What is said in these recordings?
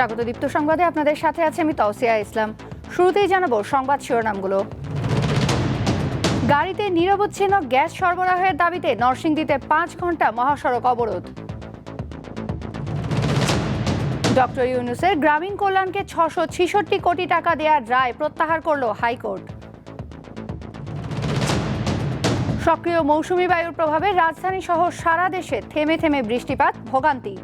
স্বাগত দীপ্ত সংবাদে। আপনাদের সাথে আছে আমি তৌসিয়া ইসলাম। শুরুতেই জানাব সংবাদ শিরোনামগুলো। গাড়িতে নিরবচ্ছিন্ন গ্যাস সরবরাহের দাবিতে নরসিংদীতে পাঁচ ঘণ্টা মহাসড়ক অবরোধ। ডক্টর ইউনুসের গ্রামীণ কল্যাণকে ছশো ছিষট্টি কোটি টাকা দেওয়ার রায় প্রত্যাহার করল হাইকোর্ট। সক্রিয় মৌসুমি বায়ুর প্রভাবে রাজধানী সহ সারা দেশে থেমে থেমে বৃষ্টিপাত, ভোগান্তি।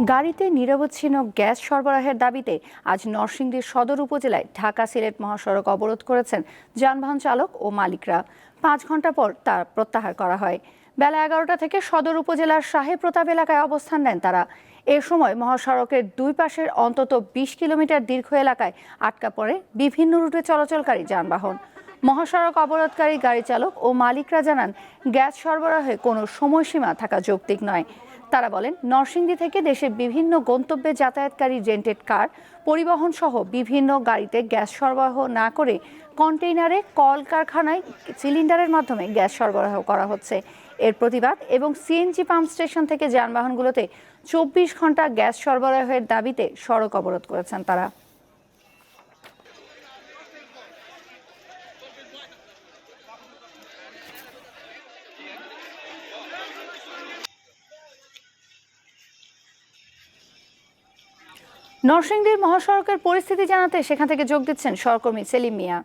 গাড়িতে নিরবচ্ছিন্ন গ্যাস সরবরাহের দাবিতে আজ নরসিংদীর সদর উপজেলায় ঢাকা সিলেট মহাসড়ক অবরোধ করেছেন যানবাহন চালক ও মালিকরা। পাঁচ ঘণ্টা পর তা প্রত্যাহার করা হয়। বেলা এগারোটা থেকে সদর উপজেলার শাহে প্রতাপ এলাকায় অবস্থান নেন তারা। এ সময় মহাসড়কের দুই পাশের অন্তত বিশ কিলোমিটার দীর্ঘ এলাকায় আটকা পড়ে বিভিন্ন রুটে চলাচলকারী যানবাহন। মহাসড়ক অবরোধকারী গাড়ি চালক ও মালিকরা জানান, গ্যাস সরবরাহে কোনো সময়সীমা থাকা যৌক্তিক নয়। তারা বলেন, নরসিংদী থেকে দেশের বিভিন্ন গন্তব্যে যাতায়াতকারী রেন্টেড কার পরিবহন সহ বিভিন্ন গাড়িতে গ্যাস সরবরাহ না করে কন্টেইনারে কলকারখানায় সিলিন্ডারের মাধ্যমে গ্যাস সরবরাহ করা হচ্ছে। এর প্রতিবাদ এবং সিএনজি পাম্প স্টেশন থেকে যানবাহনগুলোতে চব্বিশ ঘণ্টা গ্যাস সরবরাহের দাবিতে সড়ক অবরোধ করেছেন তারা। নরসিংদীর মহাসড়কের পরিস্থিতি জানাতে সেখান থেকে যোগ দিচ্ছেন সহকর্মী সেলিম মিয়া।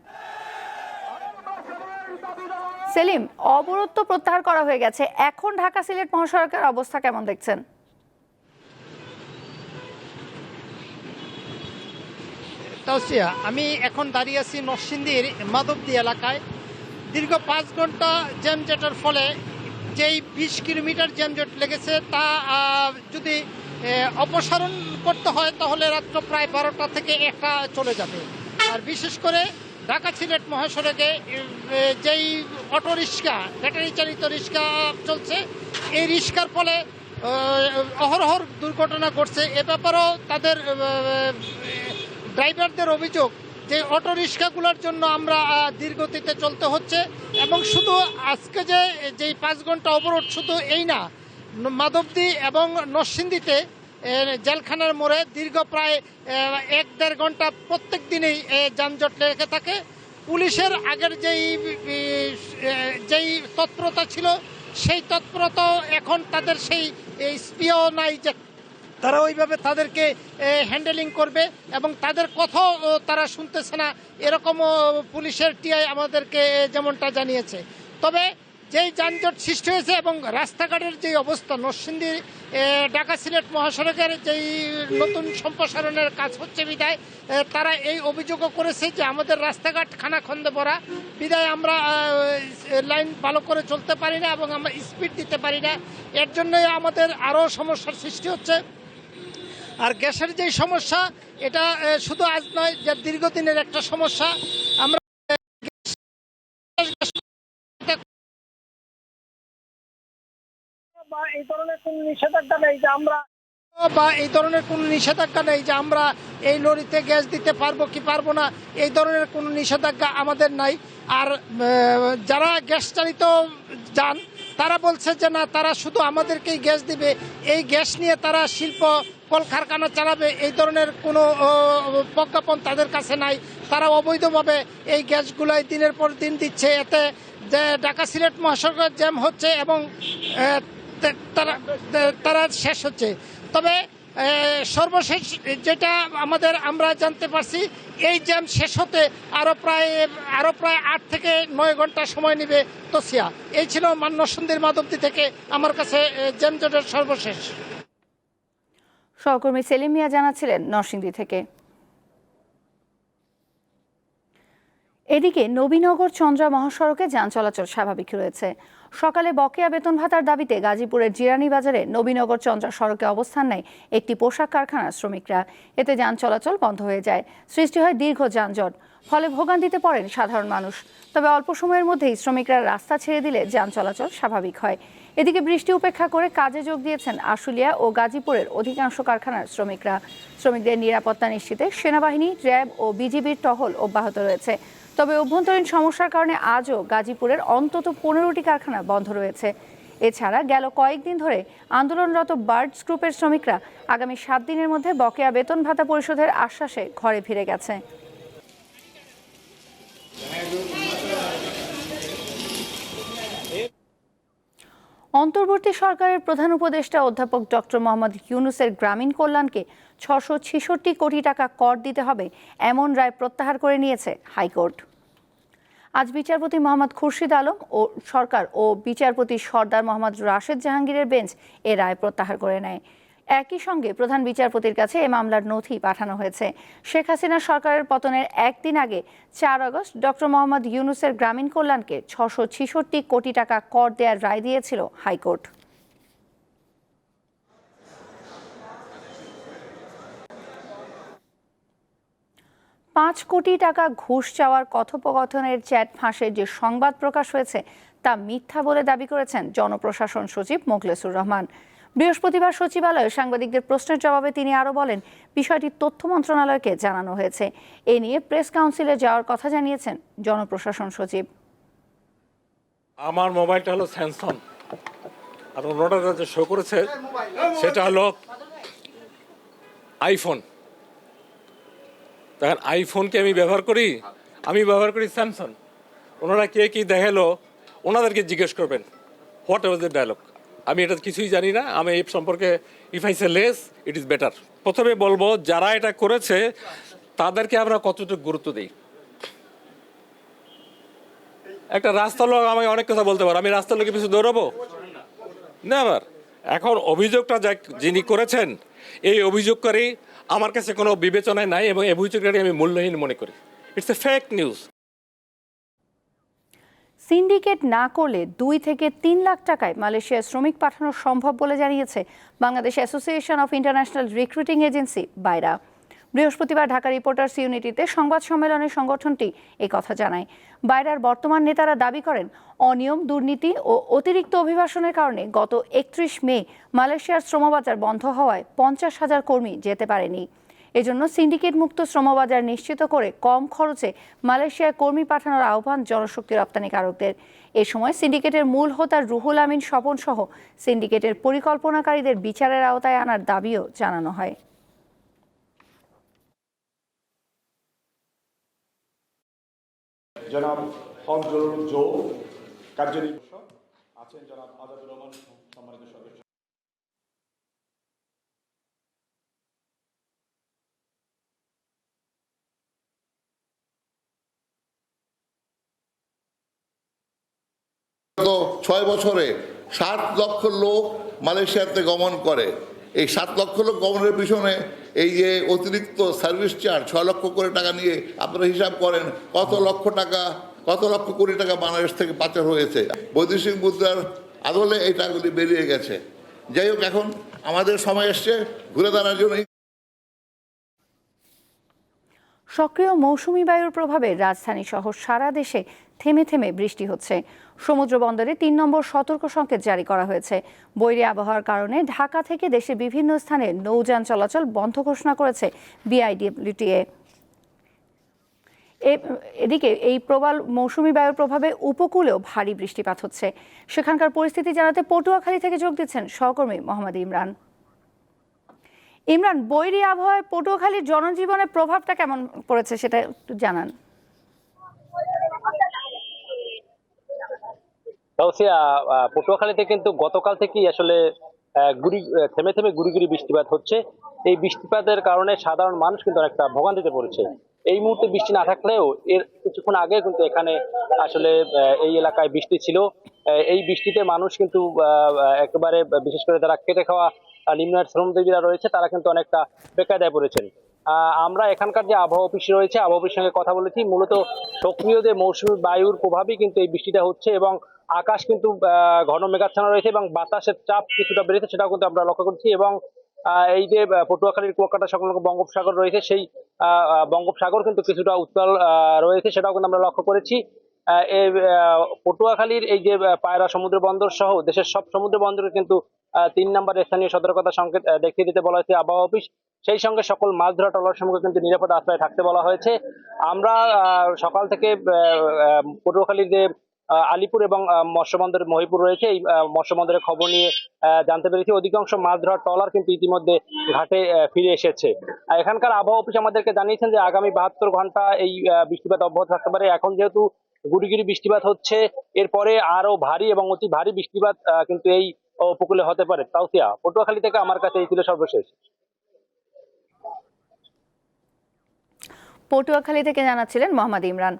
সেলিম, অবরোধ তো প্রত্যাহার করা হয়ে গেছে। এখন ঢাকা সিলেট মহাসড়কের অবস্থা কেমন দেখছেন? তাওসিয়া, আমি এখন দাঁড়িয়ে আছি নরসিংদীর মাধবদী এলাকায়। দীর্ঘ পাঁচ ঘণ্টা জ্যামজটের ফলে যেই বিশ কিলোমিটার জ্যামজট লেগেছে, তা যদি অপসারণ করতে হয়, তাহলে রাত্র প্রায় বারোটা থেকে একটা চলে যাবে। আর বিশেষ করে ঢাকা সিলেট মহাসড়কে যেই অটো রিক্সা, ব্যাটারি চালিত রিক্সা চলছে, এই রিক্সার ফলে অহরহর দুর্ঘটনা ঘটছে। এ ব্যাপারেও তাদের ড্রাইভারদের অভিযোগ যে অটো রিক্সাগুলোর জন্য আমরা ধীরগতিতে চলতে হচ্ছে। এবং শুধু আজকে যে, যেই পাঁচ ঘণ্টা অবরোধ, শুধু এই ন- মাধবদী এবং নরসিংদীতে জেলখানার মোড়ে দীর্ঘ প্রায় এক দেড় ঘণ্টা প্রত্যেক দিনেই যানজট লেগে থাকে। পুলিশের আগের যেই যেই তৎপরতা ছিল, সেই তৎপরতা এখন তাদের সেই স্পিও নাই যে তারা ওইভাবে তাদেরকে হ্যান্ডেলিং করবে এবং তাদের কথাও তারা শুনতেছে না। এরকমও পুলিশের টিআই আমাদেরকে যেমনটা জানিয়েছে। তবে যেই যানজট সৃষ্টি হয়েছে এবং রাস্তাঘাটের যে অবস্থা, নরসিংদী ঢাকা সিলেট মহাসড়কের যেই নতুন সম্প্রসারণের কাজ হচ্ছে বিদায় তারা এই অভিযোগও করেছে যে আমাদের রাস্তাঘাট খানাখন্দে ভরা। বিদায় আমরা লাইন ভালো করে চলতে পারি না এবং আমরা স্পিড দিতে পারি না। এর জন্যই আমাদের আরও সমস্যার সৃষ্টি হচ্ছে। আর গ্যাসের যে সমস্যা, এটা শুধু আজ নয় যে দীর্ঘদিনের একটা সমস্যা। বা এই ধরনের কোন নিষেধাজ্ঞা নেই যে আমরা বা এই ধরনের কোনো নিষেধাজ্ঞা নেই যে আমরা এই লরিতে গ্যাস দিতে পারব কি পারব না, এই ধরনের কোনো নিষেধাজ্ঞা আমাদের নাই। আর যারা গ্যাস চালিত যান, তারা বলছে যে না, তারা শুধু আমাদেরকেই গ্যাস দিবে। এই গ্যাস নিয়ে তারা শিল্প কলকারখানা চালাবে, এই ধরনের কোনো প্রজ্ঞাপন তাদের কাছে নাই। তারা অবৈধভাবে এই গ্যাসগুলাই দিনের পর দিন দিচ্ছে। এতে যে ঢাকা সিলেট মহাসড়কের জ্যাম হচ্ছে এবং তারা তারা শেষ হচ্ছে। তবে সর্বশেষ যেটা আমাদের আমরা জানতে পারছি, এই জ্যাম শেষ হতে আরও প্রায় আরও প্রায় আট থেকে নয় ঘণ্টা সময় নেবে তসিয়া। এই ছিল মান্য সন্ধির মাধবদী থেকে আমার কাছে জ্যাম জটের সর্বশেষ। সহকর্মী সেলিম মিয়া জানাচ্ছিলেন নরসিংদী থেকে। এদিকে নবীনগর চন্দ্রা মহাসড়কে যান চলাচল স্বাভাবিক রয়েছে। সকালে বকেয়া বেতন ভাতার দাবিতে গাজীপুরের জিরানি বাজারে নবীনগর চন্দ্রা সড়কে অবস্থান নেয় একটি পোশাক কারখানার শ্রমিকরা। এতে যান চলাচল বন্ধ হয়ে যায়। সৃষ্টি হয় দীর্ঘ যানজট। ফলে ভোগান্তিতে পড়েন সাধারণ মানুষ। তবে অল্প সময়ের মধ্যেই শ্রমিকরা রাস্তা ছেড়ে দিলে যান চলাচল স্বাভাবিক হয়। এদিকে বৃষ্টি উপেক্ষা করে কাজে যোগ দিয়েছেন আশুলিয়া ও গাজীপুরের অধিকাংশ কারখানার শ্রমিকরা। শ্রমিকদের নিরাপত্তা নিশ্চিতে সেনাবাহিনী, র্যাব ও বিজিবির টহল অব্যাহত রয়েছে। তবে অভ্যন্তরীণ সমস্যার কারণে আজও গাজীপুরের অন্তত পনেরোটি কারখানা বন্ধ রয়েছে। এছাড়া গেল কয়েকদিন ধরে আন্দোলনরত বার্ডস গ্রুপের শ্রমিকরা আগামী সাত দিনের মধ্যে বকেয়া বেতন ভাতা পরিশোধের আশ্বাসে ঘরে ফিরে গেছে। অন্তর্বর্তী সরকারের প্রধান উপদেষ্টা অধ্যাপক ডক্টর মোহাম্মদ ইউনুসের গ্রামীণ কল্যাণকে ছশো ছেষট্টি কোটি টাকা কর দিতে হবে, এমন রায় প্রত্যাহার করে নিয়েছে হাইকোর্ট। আজ বিচারপতি মোহাম্মদ খুরশিদ আলম ও সরকার ও বিচারপতি সর্দার মোহাম্মদ রাশেদ জাহাঙ্গীরের বেঞ্চ এ রায় প্রত্যাহার করে নেয়। একই সঙ্গে প্রধান বিচারপতির কাছে এ মামলার নথি পাঠানো হয়েছে। শেখ হাসিনা সরকারের পতনের একদিন আগে চার আগস্ট ডক্টর মোহাম্মদ ইউনুসের গ্রামীণ কল্যাণকে ছশো ছেষট্টি কোটি টাকা কর দেওয়ার রায় দিয়েছিল হাইকোর্ট। পাঁচ কোটি টাকা ঘুষ চাওয়ার কথোপকথনের চ্যাট ফাঁসে যে সংবাদ প্রকাশ হয়েছে, তা মিথ্যা বলে দাবি করেছেন জনপ্রশাসন সচিব মোখলেসুর রহমান। বৃহস্পতিবার সচিবালয়ে সাংবাদিকদের প্রশ্নের জবাবে তিনি আরও বলেন, বিষয়টি তথ্য মন্ত্রণালয়কে জানানো হয়েছে। এ নিয়ে প্রেস কাউন্সিলে যাওয়ার কথা জানিয়েছেন জনপ্রশাসন সচিব। আমার মোবাইলটা হলো স্যামসং আর অন্যটা যে শো করেছে, সেটা হলো আইফোন দেখেন আইফোনকে আমি ব্যবহার করি, আমি ব্যবহার করি স্যামসাং ওনারা কে কি দেখাল, ওনাদেরকে জিজ্ঞেস করবেন, হোয়াট ওয়াজ দ্য ডায়লগ আমি এটা কিছুই জানি না। আমি এই সম্পর্কে if I say less it is better প্রথমে বলব, যারা এটা করেছে, তাদেরকে আমরা কতটুকু গুরুত্ব দিই? একটা রাস্তার লোক আমাকে অনেক কথা বলতে পারে, আমি রাস্তার লোকে পিছু দৌড়াবো? না আবার। এখন অভিযোগটা যা যিনি করেছেন, এই অভিযোগকারী আমার কাছে কোনো বিবেচনায় নাই এবং এই অভিযোগটাকে আমি মূল্যহীন মনে করি। It's a fake news syndicate না করলে দুই থেকে তিন লাখ টাকায় মালয়েশিয়ায় শ্রমিক পাঠানো সম্ভব বলে জানিয়েছে Bangladesh association of international recruiting agency, Baira. বৃহস্পতিবার ঢাকা রিপোর্টার্স ইউনিটিতে সংবাদ সম্মেলনে সংগঠনটি কথা জানায়। বাইরার বর্তমান নেতারা দাবি করেন, অনিয়ম, দুর্নীতি ও অতিরিক্ত অভিবাসনের কারণে গত একত্রিশ মে মালয়েশিয়ার শ্রমবাজার বন্ধ হওয়ায় পঞ্চাশ হাজার কর্মী যেতে পারেনি। এজন্য সিন্ডিকেট মুক্ত শ্রমবাজার নিশ্চিত করে কম খরচে মালয়েশিয়ায় কর্মী পাঠানোর আহ্বান জনশক্তি রপ্তানিকারকদের এ সময় সিন্ডিকেটের মূল হোতা রুহুল আমিন স্বপন সহ সিন্ডিকেটের পরিকল্পনাকারীদের বিচারের আওতায় আনার দাবিও জানানো হয়। জনাব ফজলুর জো কার্যনির্বাহী আছেন জনাব গত ছয় বছরে সাত লক্ষ লোক মালয়েশিয়াতে গমন করে। এই সাত লক্ষ লোক গমনের পিছনে এই যে অতিরিক্ত সার্ভিস চার্জ, ছয় লক্ষ করে টাকা নিয়ে আপনারা হিসাব করেন, কত লক্ষ টাকা, কত লক্ষ কোটি টাকা বাংলাদেশ থেকে পাচার হয়েছে। বৈদেশিক মুদ্রার আদলে এই টাকাগুলি বেরিয়ে গেছে। যাই হোক, এখন আমাদের সময় এসছে, ঘুরে দাঁড়ানোর জন্য সক্রিয় মৌসুমি বায়ুর প্রভাবে রাজধানী সহ সারা দেশে থেমে থেমে বৃষ্টি হচ্ছে। সমুদ্র বন্দরে তিন নম্বর সতর্ক সংকেত জারি করা হয়েছে। বৈরী আবহাওয়ার কারণে ঢাকা থেকে দেশের বিভিন্ন স্থানে নৌযান চলাচল বন্ধ ঘোষণা করেছে বিআইডিব্লিউটিএ। এদিকে এই প্রবল মৌসুমি বায়ুর প্রভাবে উপকূলেও ভারী বৃষ্টিপাত হচ্ছে। সেখানকার পরিস্থিতি জানাতে পটুয়াখালী থেকে যোগ দিচ্ছেন সহকর্মী মোহাম্মদ ইমরান। ইমরান, বৈরী আবহাওয়ায় পটুয়াখালীর জনজীবনের প্রভাবটা কেমন পড়েছে সেটা একটু জানান। তাওসিয়া পটুয়াখালীতে কিন্তু গতকাল থেকেই আসলে গুড়ি থেমে থেমে গুড়ি গুড়ি বৃষ্টিপাত হচ্ছে। এই বৃষ্টিপাতের কারণে সাধারণ মানুষ কিন্তু অনেকটা ভোগান্তিতে পড়েছে। এই মুহূর্তে বৃষ্টি না থাকলেও এর কিছুক্ষণ আগে কিন্তু এখানে আসলে এই এলাকায় বৃষ্টি ছিল। এই বৃষ্টিতে মানুষ কিন্তু একেবারে বিশেষ করে যারা খেটে খাওয়া নিম্ন শ্রমজীবীরা রয়েছে, তারা কিন্তু অনেকটা বেকায়দায় পড়েছেন। আমরা এখানকার যে আবহাওয়া অফিস রয়েছে, আবহাওয়া অফিসের সঙ্গে কথা বলেছি। মূলত সক্রিয় যে মৌসুমী বায়ুর প্রভাবই কিন্তু এই বৃষ্টিটা হচ্ছে এবং আকাশ কিন্তু ঘন মেঘাচ্ছন্ন রয়েছে এবং বাতাসের চাপ কিছুটা বেড়েছে সেটাও কিন্তু আমরা লক্ষ্য করছি এবং এই যে পটুয়াখালীর কুয়াকাটা সংলগ্ন বঙ্গোপসাগর রয়েছে সেই বঙ্গোপসাগর কিন্তু কিছুটা উত্তাল রয়েছে সেটাও কিন্তু আমরা লক্ষ্য করেছি। এই পটুয়াখালীর এই যে পায়রা সমুদ্র বন্দর সহ দেশের সব সমুদ্র বন্দরে কিন্তু তিন নম্বর স্থানীয় সতর্কতা সংকেত দেখিয়ে দিতে বলা হয়েছে আবহাওয়া অফিস। সেই সঙ্গে সকল মাছ ধরা ট্রলার সমূহে কিন্তু নিরাপদ আশ্রয়ে থাকতে বলা হয়েছে। আমরা সকাল থেকে পটুয়াখালীর যে আলিপুর এবং আহ, মৎস্য বন্দর মহিপুর রয়েছে। এই আহ, মৎস্য বন্দরের খবর নিয়ে জানতে পেরেছি অধিকাংশ মাছ ধরার ট্রলার কিন্তু ইতিমধ্যে ঘাটে ফিরে এসেছে। এখানকার আবহাওয়া অফিস আমাদেরকে জানিয়েছেন যে আগামী বাহাত্তর ঘণ্টা এই বৃষ্টিপাত অব্যাহত থাকতে পারে। এখন যেহেতু গুড়িগুড়ি বৃষ্টিপাত হচ্ছে এরপরে আরও ভারী এবং অতি ভারী বৃষ্টিপাত কিন্তু এই উপকূলে হতে পারে। তাউসিয়া পটুয়াখালী থেকে আমার কাছে এই ছিল সর্বশেষ। পটুয়াখালী থেকে জানাচ্ছিলেন মোহাম্মদ ইমরান।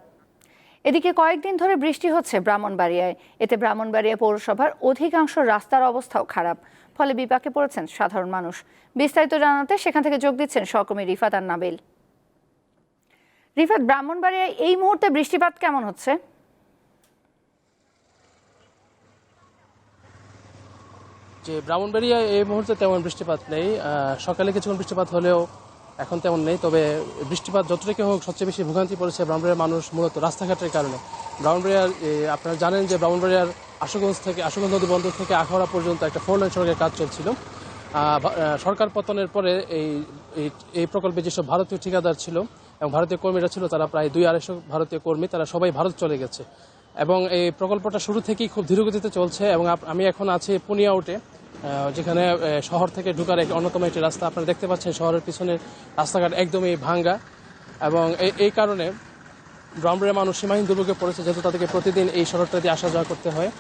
এদিকে কয়েকদিন ধরে বৃষ্টি হচ্ছে ব্রাহ্মণবাড়িয়ায়। এতে ব্রাহ্মণবাড়িয়া পৌরসভার অধিকাংশ রাস্তার অবস্থাও খারাপ। ফলে বিপাকে পড়েছেন সাধারণ মানুষ। বিস্তারিত জানাতে সেখান থেকে যোগ দিচ্ছেন সহকর্মী রিফাত আর নাবিল। রিফাত, ব্রাহ্মণবাড়িয়ায় এই মুহূর্তে বৃষ্টিপাত কেমন হচ্ছে? যে ব্রাহ্মণবাড়িয়ায় এই মুহূর্তে তেমন বৃষ্টিপাত নেই। সকালে কিছুক্ষণ বৃষ্টিপাত হলেও এখন তেমন নেই, তবে বৃষ্টিপাত যতটুকু হোক, সবচেয়ে বেশি ভোগান্তি পড়েছে ব্রাহ্মণবাড়িয়ার মানুষ, মূলত রাস্তাঘাটের কারণে। ব্রাহ্মণবাড়িয়ার আপনারা জানেন যে ব্রাহ্মণবাড়িয়ার আশুগঞ্জ থেকে, আশুগঞ্জ নদী বন্দর থেকে আখাউড়া পর্যন্ত একটা ফোর লাইন সড়কের কাজ চলছিল। সরকার পতনের পরে এই, এই- প্রকল্পে যেসব ভারতীয় ঠিকাদার ছিল এবং ভারতীয় কর্মীরা ছিল, তারা প্রায় দুই আড়াইশো ভারতীয় কর্মী, তারা সবাই ভারত চলে গেছে। এবং এই প্রকল্পটা শুরু থেকেই খুব ধীরগতিতে চলছে এবং আমি এখন আছি পুনিয়াউটে যেখানে শহর থেকে ঢুকার এক অন্যতম একটি রাস্তা আপনারা দেখতে পাচ্ছেন। শহরের পিছনের রাস্তাঘাট একদমই ভাঙ্গা এবং এই- কারণে ব্রাহ্মণের মানুষ সীমাহীন দুর্ভোগে পড়েছে, যেহেতু তাদেরকে প্রতিদিন এই শহরটা দিয়ে আসা যাওয়া করতে হয়।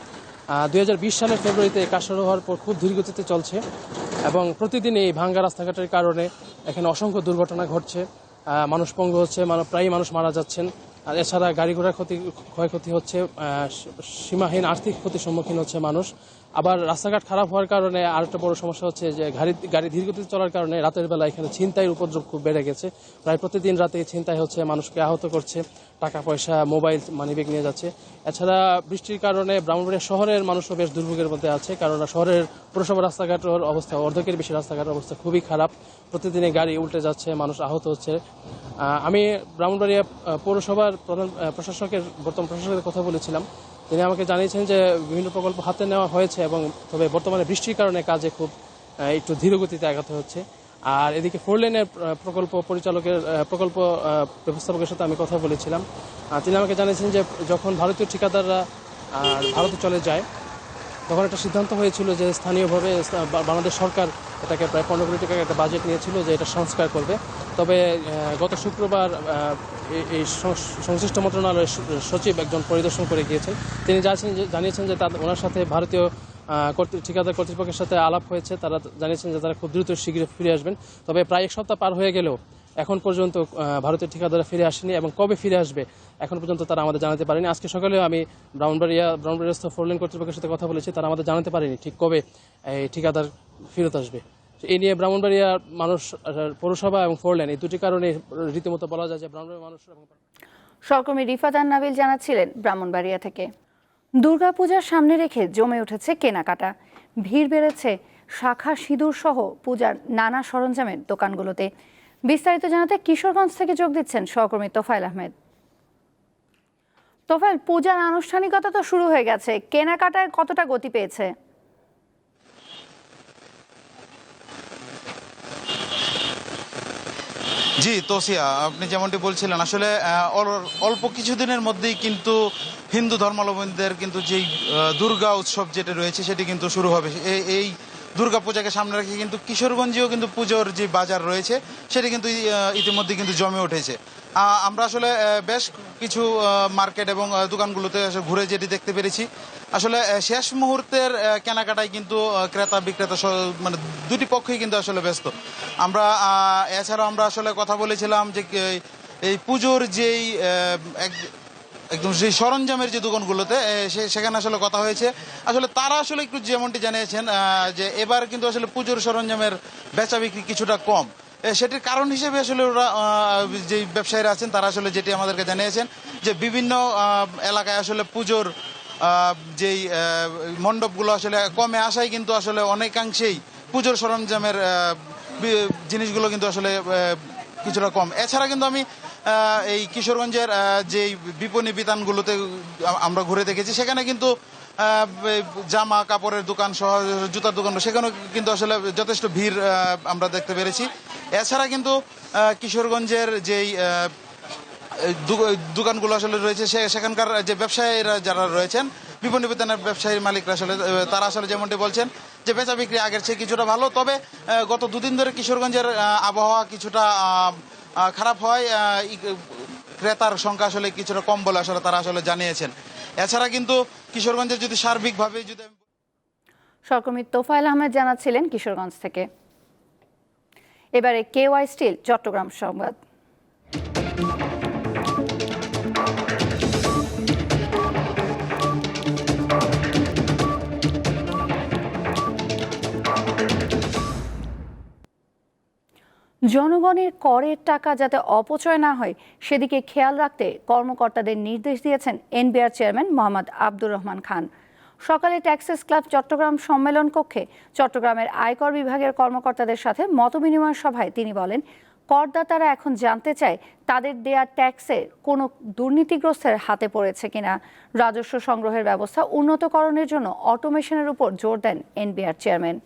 দুই হাজার বিশ সালের ফেব্রুয়ারিতে এই কাজ হওয়ার পর খুব ধীরগতিতে চলছে এবং প্রতিদিন এই ভাঙ্গা রাস্তাঘাটের কারণে এখানে অসংখ্য দুর্ঘটনা ঘটছে। মানুষ পঙ্গু হচ্ছে প্রায়ই মানুষ মারা যাচ্ছেন। আর এছাড়া গাড়ি ঘোড়ার ক্ষতি, ক্ষয়ক্ষতি হচ্ছে সীমাহীন আর্থিক ক্ষতির সম্মুখীন হচ্ছে মানুষ। আবার রাস্তাঘাট খারাপ হওয়ার কারণে আর একটা বড় সমস্যা হচ্ছে যে গাড়ি গাড়ি ধীরগতিতে চলার কারণে রাতের বেলা এখানে ছিনতাইয়ের উপদ্রব খুব বেড়ে গেছে। প্রায় প্রতিদিন রাতে ছিনতাই হচ্ছে, মানুষকে আহত করছে, টাকা, পয়সা, মোবাইল মানিব্যাগ নিয়ে যাচ্ছে। এছাড়া বৃষ্টির কারণে ব্রাহ্মণবাড়িয়া শহরের মানুষও বেশ দুর্ভোগের মধ্যে আছে কারণ শহরের পুরসভা রাস্তাঘাটের অবস্থা, অর্ধেকের বেশি রাস্তাঘাটের অবস্থা খুবই খারাপ। প্রতিদিনে গাড়ি উল্টে যাচ্ছে, মানুষ আহত হচ্ছে। আমি ব্রাহ্মণবাড়িয়া পৌরসভার প্রধান প্রশাসকের, বর্তমান প্রশাসকের কথা বলেছিলাম। তিনি আমাকে জানিয়েছেন যে বিভিন্ন প্রকল্প হাতে নেওয়া হয়েছে এবং তবে বর্তমানে বৃষ্টির কারণে কাজে খুব একটু ধীরগতিতে আগাতে হচ্ছে। আর এদিকে ফোর লেনের প্রকল্প পরিচালকের প্রকল্প ব্যবস্থাপকের সাথে আমি কথা বলেছিলাম। তিনি আমাকে জানিয়েছেন যে যখন ভারতীয় ঠিকাদাররা ভারতে চলে যায় তখন একটা সিদ্ধান্ত হয়েছিল যে স্থানীয়ভাবে বাংলাদেশ সরকার এটাকে প্রায় পনেরো কোটি টাকার একটা বাজেট নিয়েছিল যে এটা সংস্কার করবে। তবে গত শুক্রবার এই- সংশ্লিষ্ট মন্ত্রণালয়ের সচিব একজন পরিদর্শন করে গিয়েছেন। তিনি জানিয়েছেন যে তাদের ওনার সাথে ভারতীয় ঠিকাদার কর্তৃপক্ষের সাথে আলাপ হয়েছে। তারা জানিয়েছেন যে তারা খুব দ্রুত শীঘ্রই ফিরে আসবেন। তবে প্রায় এক সপ্তাহ পার হয়ে গেলেও এখন পর্যন্ত ভারতের ঠিকাদারা ফিরে আসেনি এবং কবে ফিরে আসবে, এখন পর্যন্ত তারা আমাদের জানাতে পারেনি। আজকে সকালেও আমি ব্রাউনবাড়িয়া ব্রাউনবাড়িয়াস্থ ফোরলেন কর্তৃপক্ষের সাথে কথা বলেছি, তারা আমাদের জানাতে পারেনি ঠিক কবে এই ঠিকাদার ফেরত আসবে। এই নিয়ে ব্রাহ্মণবাড়িয়া মানুষ পৌরসভা এবং ফোরলেন, এই দুটি কারণে রীতিমতো বলা যায় যে ব্রাহ্মণবাড়িয়া মানুষ সহকর্মী রিফাত আর নাবিল জানাচ্ছিলেন ব্রাহ্মণবাড়িয়া থেকে। দুর্গাপূজার সামনে রেখে জমে উঠেছে কেনাকাটা। ভিড় বেড়েছে শাখা সিঁদুর সহ পূজার নানা সরঞ্জামের দোকানগুলোতে। বিস্তারিত জানাতে কিশোরগঞ্জ থেকে যোগ দিচ্ছেন সহকর্মী তোফায়েল আহমেদ। তোফায়েল, পূজার আনুষ্ঠানিকতা তো শুরু হয়ে গেছে। কেনাকাটায় কতটা গতি পেয়েছে? জি, তোসিয়া, আপনি যেমনটি বলছিলেন, আসলে অল্প কিছুদিনের মধ্যেই কিন্তু হিন্দু ধর্মাবলম্বীদের কিন্তু যেই দুর্গা উৎসব যেটা রয়েছে, সেটি কিন্তু শুরু হবে। এই এই দুর্গা পূজাকে সামনে রেখে কিন্তু কিশোরগঞ্জেও কিন্তু পুজোর যে বাজার রয়েছে, সেটি কিন্তু ইতিমধ্যে কিন্তু জমে উঠেছে। আমরা আসলে বেশ কিছু মার্কেট এবং দোকানগুলোতে ঘুরে যেটি দেখতে পেরেছি। আসলে শেষ মুহূর্তের কেনাকাটায় কিন্তু ক্রেতা, বিক্রেতা মানে দুটি পক্ষই কিন্তু আসলে ব্যস্ত। আমরা এছাড়াও আমরা আসলে কথা বলেছিলাম যে, এই পুজোর যেই একদম সেই সরঞ্জামের যে দোকানগুলোতে সেখানে আসলে কথা হয়েছে। আসলে তারা আসলে একটু যেমনটি জানিয়েছেন যে এবার কিন্তু আসলে পুজোর সরঞ্জামের বেচা বিক্রি কিছুটা কম। সেটির কারণ হিসেবে আসলে ওরা যে ব্যবসায়ীরা আছেন, তারা আসলে যেটি আমাদেরকে জানিয়েছেন, যে বিভিন্ন এলাকায় আসলে পুজোর যেই মণ্ডপগুলো আসলে কমে আসায় কিন্তু আসলে অনেকাংশেই পুজোর সরঞ্জামের জিনিসগুলো কিন্তু আসলে কিছুটা কম। এছাড়া কিন্তু আমি এই কিশোরগঞ্জের যেই বিপণী বিতানগুলোতে আমরা ঘুরে দেখেছি, সেখানে কিন্তু জামা কাপড়ের দোকান সহ জুতার দোকান, সেখানেও কিন্তু আসলে যথেষ্ট ভিড় আমরা দেখতে পেরেছি। এছাড়া কিন্তু কিশোরগঞ্জের যেই দোকানগুলো আসলে রয়েছে সেখানকার যে ব্যবসায়ীরা যারা রয়েছেন, বিপণী বিতানের ব্যবসায়ীর মালিকরা আসলে তারা আসলে যেমনটি বলছেন, যে বেচা বিক্রি আগের চেয়ে কিছুটা ভালো। তবে গত দুদিন ধরে কিশোরগঞ্জের আবহাওয়া কিছুটা খারাপ হয় ক্রেতার সংখ্যা আসলে কিছুটা কম বলে আসলে তারা আসলে জানিয়েছেন। এছাড়া কিন্তু কিশোরগঞ্জের যদি সার্বিকভাবে যদি সহকর্মী তোফায়েল আহমেদ জানাচ্ছিলেন কিশোরগঞ্জ থেকে। এবারে কে ওয়াই স্টিল চট্টগ্রাম সংবাদ। জনগণের করের টাকা যাতে অপচয় না হয়, সেদিকে খেয়াল রাখতে কর্মকর্তাদের নির্দেশ দিয়েছেন এনবিআর চেয়ারম্যান মোহাম্মদ আব্দুর রহমান খান। সকালে ট্যাক্সেস ক্লাব চট্টগ্রাম সম্মেলন কক্ষে চট্টগ্রামের আয়কর বিভাগের কর্মকর্তাদের সাথে মতবিনিময় সভায় তিনি বলেন, করদাতারা এখন জানতে চায় তাদের দেয়া ট্যাক্সে কোনো দুর্নীতিগ্রস্তের হাতে পড়েছে কিনা। রাজস্ব সংগ্রহের ব্যবস্থা উন্নতকরণের জন্য অটোমেশনের উপর জোর দেন এনবিআর চেয়ারম্যান।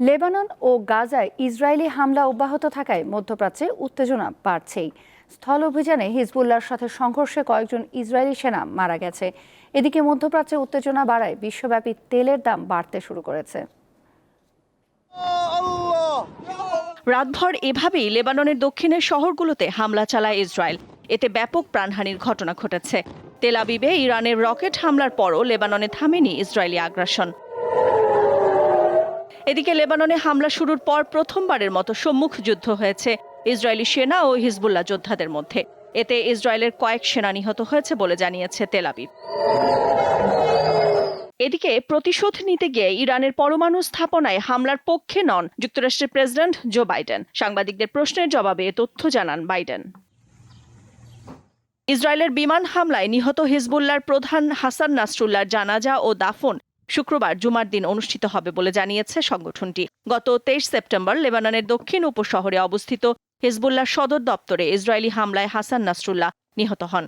লেবানন ও গাজায় ইসরায়েলি হামলা অব্যাহত থাকায় মধ্যপ্রাচ্যে উত্তেজনা বাড়ছেই। স্থল অভিযানে হিজবুল্লাহর সাথে সংঘর্ষে কয়েকজন ইসরায়েলি সেনা মারা গেছে। এদিকে মধ্যপ্রাচ্যে উত্তেজনা বাড়ায় বিশ্বব্যাপী তেলের দাম বাড়তে শুরু করেছে। রাতভর এভাবেই লেবাননের দক্ষিণের শহরগুলোতে হামলা চালায় ইসরায়েল। এতে ব্যাপক প্রাণহানির ঘটনা ঘটেছে। তেলাবিবে ইরানের রকেট হামলার পরও লেবাননে থামেনি ইসরায়েলি আগ্রাসন। এদিকে লেবাননে হামলা শুরুর পর প্রথমবারের মতো সম্মুখ যুদ্ধ হয়েছে ইসরায়েলি সেনা ও হিজবুল্লাহ যোদ্ধাদের মধ্যে। এতে ইসরায়েলের কয়েক সেনা নিহত হয়েছে বলে জানিয়েছে তেল আবিব। এদিকে প্রতিশোধ নিতে গিয়ে ইরানের পরমাণু স্থাপনায় হামলার পক্ষে নন যুক্তরাষ্ট্রের প্রেসিডেন্ট জো বাইডেন। সাংবাদিকদের প্রশ্নের জবাবে তথ্য জানান বাইডেন। ইসরায়েলের বিমান হামলায় নিহত হিজবুল্লাহর প্রধান হাসান নাসরুল্লাহর জানাজা ও দাফন শুক্রবার জুমার দিন অনুষ্ঠিত হবে বলে জানিয়েছে সংগঠনটি। গত তেইশ সেপ্টেম্বর লেবাননের দক্ষিণ উপশহরে অবস্থিত হিজবুল্লাহ সদর দপ্তরে ইসরায়েলি হামলায় হাসান নাসরুল্লাহ নিহত হন।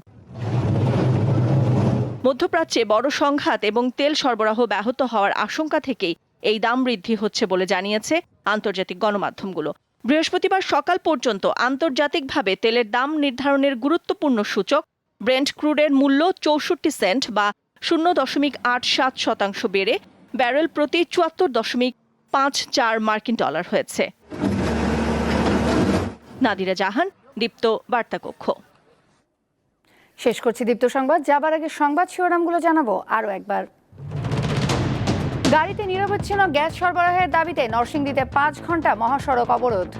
মধ্যপ্রাচ্যে বড় সংঘাত এবং তেল সরবরাহ ব্যাহত হওয়ার আশঙ্কা থেকেই এই দাম বৃদ্ধি হচ্ছে বলে জানিয়েছে আন্তর্জাতিক গণমাধ্যমগুলো। বৃহস্পতিবার সকাল পর্যন্ত আন্তর্জাতিকভাবে তেলের দাম নির্ধারণের গুরুত্বপূর্ণ সূচক ব্রেন্ট ক্রুডের মূল্য চৌষট্টি সেন্ট বা শূন্য দশমিক আট সাত শতাংশ বেড়ে ব্যারেল প্রতি চুয়াত্তর দশমিক পাঁচ চার মার্কিন ডলার হয়েছে। নাদিরা জাহান, দীপ্ত বার্তা কক্ষ শেষ করছি দীপ্ত সংবাদ। যাবার আগে সংবাদ শিরোনামগুলো জানাব আরও একবার। গাড়িতে নিরবচ্ছিন্ন গ্যাস সরবরাহের দাবিতে নরসিংদীতে পাঁচ ঘণ্টা মহাসড়ক অবরোধ।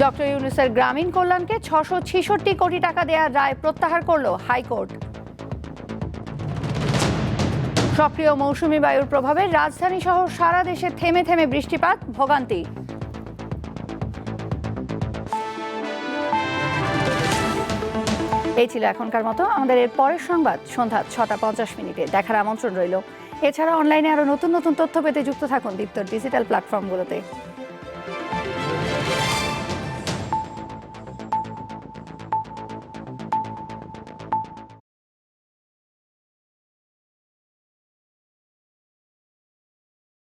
ডক্টর ইউনুসের গ্রামীণ কল্যাণকে ছশো ছেষট্টি কোটি টাকা দেওয়ার রায় প্রত্যাহার করল হাইকোর্ট। সক্রিয় মৌসুমী বায়ুর প্রভাবে রাজধানী সহ সারা দেশে থেমে থেমে বৃষ্টিপাত, ভোগান্তি। এই ছিল এখনকার মতো। আমাদের এর পরের সংবাদ সন্ধ্যা ছটা পঞ্চাশ মিনিটে। দেখার আমন্ত্রণ রইল। এছাড়া অনলাইনে আরও নতুন নতুন তথ্য পেতে যুক্ত থাকুন দীপ্তর ডিজিটাল প্ল্যাটফর্মগুলোতে